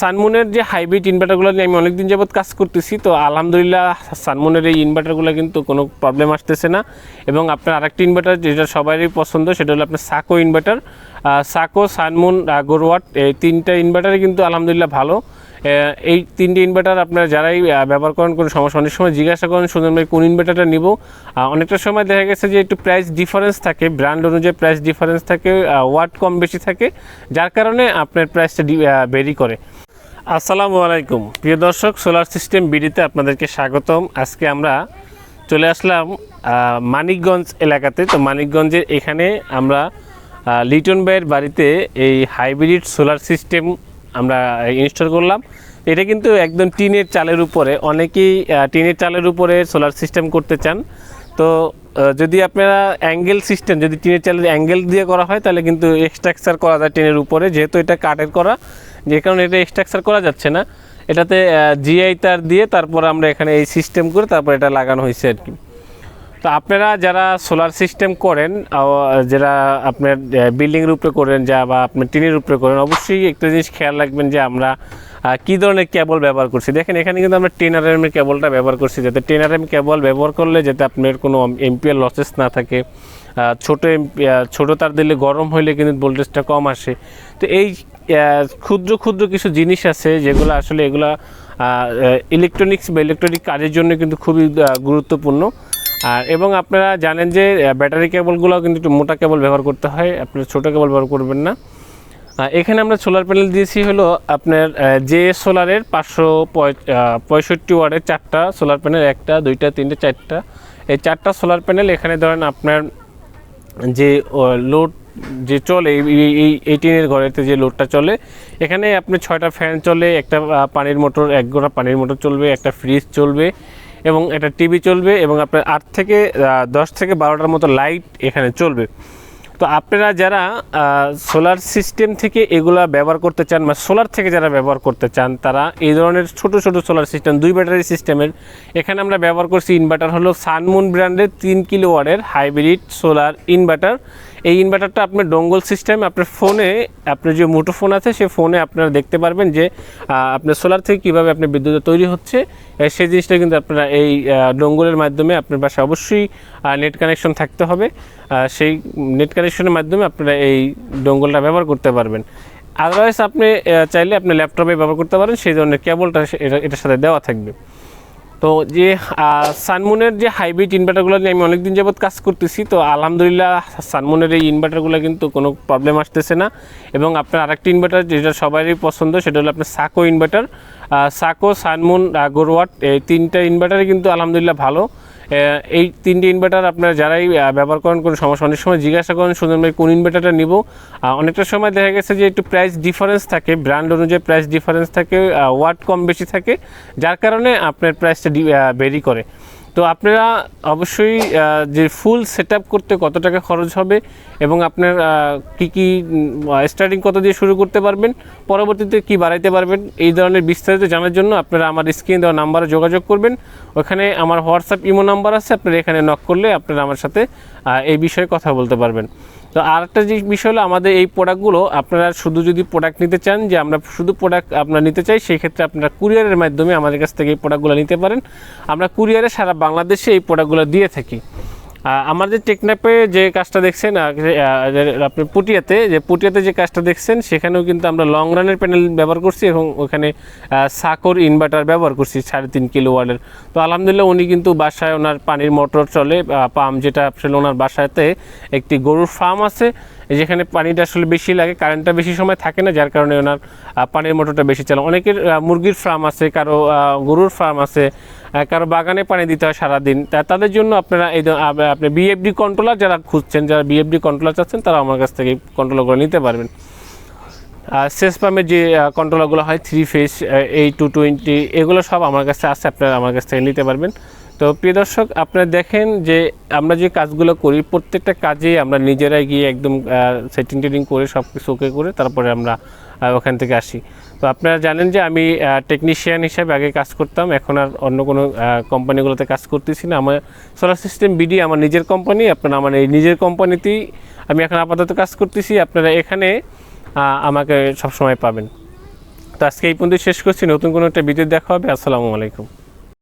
সানমুনের যে হাইব্রিড ইনভার্টারগুলো নিয়ে আমি অনেকদিন যাবত কাজ করতেছি, তো আলহামদুলিল্লাহ সানমুনের এই ইনভার্টারগুলো কিন্তু কোনো প্রবলেম আসতেছে না। এবং আপনার আরেকটি ইনভার্টার যেটা সবারই পছন্দ, সেটা হলো আপনার সাকো ইনভার্টার সাকো সানমুন গোরওয়াট, এই তিনটা ইনভার্টারই কিন্তু আলহামদুলিল্লাহ ভালো। এই তিনটে ইনভার্টার আপনারা যারাই ব্যবহার করেন, কোনো সমস্যা অনেক সময় জিজ্ঞাসা করেন, সুন্দর ভাই কোন ইনভার্টারটা নিব। অনেকটা সময় দেখা গেছে যে একটু প্রাইস ডিফারেন্স থাকে ব্র্যান্ড অনুযায়ী প্রাইস ডিফারেন্স থাকে ওয়াট কম বেশি থাকে। যার কারণে আপনার প্রাইসটা ভেরি করে। আসসালামু আলাইকুম। প্রিয় দর্শক সোলার সিস্টেম বিডিতে আপনাদেরকে স্বাগতম। আজকে আমরা চলে আসলাম মানিকগঞ্জ এলাকাতে। তো মানিকগঞ্জের এখানে আমরা লিটন ভাইয়ের বাড়িতে এই হাইব্রিড সোলার সিস্টেম আমরা ইনস্টল করলাম। এটা কিন্তু একদম টিনের চালের উপরে, অনেকেই টিনের চালের উপরে সোলার সিস্টেম করতে চান। তো যদি আপনারা অ্যাঙ্গেল সিস্টেম যদি টিনের চালের অ্যাঙ্গেল দিয়ে করা হয়, তাহলে কিন্তু এক্সট্রাকচার করা যায় টিনের উপরে, যেহেতু এটা কাঠের করা। যে কারণে এটা এক্সট্রাকচার করা যাচ্ছে না। এটাতে জিআই তার দিয়ে তারপর আমরা এখানে এই সিস্টেম করে তারপর এটা লাগানো হয়েছে আর কি। তো আপনারা যারা সোলার সিস্টেম করেন যারা আপনার বিল্ডিংয়ের উপরে করেন, যা বা আপনার টিনের উপরে করেন, অবশ্যই একটা জিনিস খেয়াল রাখবেন যে আমরা কী ধরনের কেবল ব্যবহার করছি? দেখেন, এখানে কিন্তু আমরা টেন আর এর কেবলটা ব্যবহার করছি, যাতে টেন আর এম কেবল ব্যবহার করলে যাতে আপনার কোনো এমপিএল লসেস না থাকে। ছোট ছোটো তার দিলে গরম হইলে কিন্তু ভোল্টেজটা কম আসে। তো এই ক্ষুদ্র ক্ষুদ্র কিছু জিনিস আছে যেগুলো আসলে এগুলা ইলেকট্রনিক্স বা ইলেকট্রনিক কাজের জন্য কিন্তু খুবই গুরুত্বপূর্ণ। আর, এবং আপনারা জানেন যে ব্যাটারি কেবলগুলো কিন্তু একটু মোটা কেবল ব্যবহার করতে হয়, আপনারা ছোটো কেবল ব্যবহার করবেন না। এখানে আমরা সোলার প্যানেল দিয়েছি হলো আপনার যে সোলারের পাঁচশো পঁয়ষট্টি ওয়ার্ডের চারটা সোলার প্যানেল একটা, দুইটা, তিনটে, চারটা। এই চারটা সোলার প্যানেল এখানে ধরেন আপনার যে লোড যে চলে, এই- এই- এই এই ঘরেতে যে লোডটা চলে, এখানে আপনি ছয়টা ফ্যান চলে, একটা পানির মোটর এক গোড়া পানির মোটর চলবে, একটা ফ্রিজ চলবে এবং একটা টিভি চলবে এবং আপনার আট থেকে দশ থেকে বারোটার মতো লাইট এখানে চলবে। তো আপনারা যারা সোলার সিস্টেম থেকে এগুলা ব্যবহার করতে চান বা সোলার থেকে যারা ব্যবহার করতে চান, তারা এই ধরনের ছোট ছোট সোলার সিস্টেম দুই ব্যাটারি সিস্টেমের এখানে আমরা ব্যবহার করছি ইনভার্টার হলো সানমুন ব্র্যান্ডের তিন কিলো ওয়ার্ডের হাইব্রিড সোলার ইনভার্টার এই ইনভার্টারটা আপনার ডঙ্গল সিস্টেম আপনার ফোনে আপনার যে মুঠো ফোন আছে, সে ফোনে আপনারা দেখতে পারবেন যে আপনার সোলার থেকে কীভাবে আপনার বিদ্যুৎ তৈরি হচ্ছে। সেই জিনিসটা কিন্তু আপনারা এই ডঙ্গলের মাধ্যমে আপনার বাসায় অবশ্যই নেট কানেকশন থাকতে হবে। সেই নেট কানেকশনের মাধ্যমে আপনারা এই ডোঙ্গলটা ব্যবহার করতে পারবেন। আদারওয়াইজ আপনি চাইলে আপনি ল্যাপটপে ব্যবহার করতে পারেন, সেই ধরনের কেবলটা এটা- এটার সাথে দেওয়া থাকবে। তো যে সানমুনের যে হাইব্রিড ইনভার্টারগুলো নিয়ে আমি অনেকদিন যাবৎ কাজ করতেছি, তো আলহামদুলিল্লাহ সানমুনের এই ইনভার্টারগুলো কিন্তু কোনো প্রবলেম আসতেছে না। এবং আপনার আরেকটি ইনভার্টার যেটা সবারই পছন্দ, সেটা হলো আপনার সাকো ইনভার্টার সাকো সানমুন গোরওয়াট এই তিনটা ইনভার্টারই কিন্তু আলহামদুলিল্লাহ ভালো। এই তিনটি ইনভার্টার আপনারা যারাই ব্যবহার করেন, কোনো সমস্যা অনেক সময় জিজ্ঞাসা করেন, সুন্দর ভাই কোন ইনভার্টারটা নিব। অনেকটা সময় দেখা গেছে যে একটু প্রাইস ডিফারেন্স থাকে ব্র্যান্ড অনুযায়ী প্রাইস ডিফারেন্স থাকে ওয়াট কম বেশি থাকে, যার কারণে আপনার প্রাইসটা ভেরি করে। তো আপনারা অবশ্যই যে ফুল সেট করতে কত টাকা খরচ হবে এবং আপনার কী কি স্টার্টিং কত দিয়ে শুরু করতে পারবেন, পরবর্তীতে কি বাড়াইতে পারবেন, এই ধরনের বিস্তারিত জানার জন্য আপনারা আমার স্ক্রিনে দেওয়া নাম্বারে যোগাযোগ করবেন। ওখানে আমার হোয়াটসঅ্যাপ ইমো নাম্বার আছে, আপনারা এখানে নক করলে আপনারা আমার সাথে এই বিষয়ে কথা বলতে পারবেন। তো আর একটা বিষয় হলো আমাদের এই প্রোডাক্টগুলো আপনারা শুধু যদি প্রোডাক্ট নিতে চান, যে আমরা শুধু প্রোডাক্ট আপনারা নিতে চাই সেই ক্ষেত্রে আপনারা কুরিয়ারের মাধ্যমে আমাদের কাছ থেকে এই প্রোডাক্টগুলো নিতে পারেন। আমরা কুরিয়ারে সারা বাংলাদেশে এই প্রোডাক্টগুলো দিয়ে থাকি। আমাদের টেকনাপে যে কাজটা দেখছেন আপনি পুটিয়াতে, যে পুটিয়াতে যে কাজটা দেখছেন, সেখানেও কিন্তু আমরা লং রানের প্যানেল ব্যবহার করছি এবং ওখানে সাকর ইনভার্টার ব্যবহার করছি সাড়ে তিন কিলো ওয়ার্ডের তো আলহামদুলিল্লাহ উনি কিন্তু বাসায় ওনার পানির মোটর চলে পাম্প যেটা আসলে ওনার বাসাতে একটি গরুর ফার্ম আছে। যেখানে পানিটা আসলে বেশি লাগে, কারেন্টটা বেশি সময় থাকে না, যার কারণে ওনার পানির মোটরটা বেশি চালান অনেকের মুরগির ফার্ম আছে, কারও গরুর ফার্ম আছে কারও বাগানে পানি দিতে হয় সারাদিন। তা তাদের জন্য আপনারা এই আপনি বিএফডি কন্ট্রোলার যারা খুঁজছেন, যারা বিএফডি কন্ট্রোলার চাচ্ছেন, তারা আমার কাছ থেকে কন্ট্রোলারগুলো নিতে পারবেন। আর শেষ পাম্পের যে কন্ট্রোলারগুলো হয় থ্রি ফেস এই টু টোয়েন্টি এগুলো সব আমার কাছে আছে, আপনারা আমার কাছ থেকে নিতে পারবেন। তো প্রিয় দর্শক, আপনারা দেখেন যে আমরা যে কাজগুলো করি, প্রত্যেকটা কাজে আমরা নিজেরাই গিয়ে একদম সেটিং টেটিং করে সব কিছু ওকে করে তারপরে আমরা ওখান থেকে আসি। তো আপনারা জানেন যে আমি টেকনিশিয়ান হিসাবে আগে কাজ করতাম, এখন আর অন্য কোনো কোম্পানিগুলোতে কাজ করতেছি না। আমার সোলার সিস্টেম বিডি আমার নিজের কোম্পানি আপনারা আমার এই নিজের কোম্পানিতেই আমি এখন আপাতত কাজ করতেছি। আপনারা এখানে আমাকে সবসময় পাবেন। তো আজকে এই পর্যন্ত শেষ করছি। নতুন কোনো একটা ভিডিও দেখা হবে। আসসালামু আলাইকুম।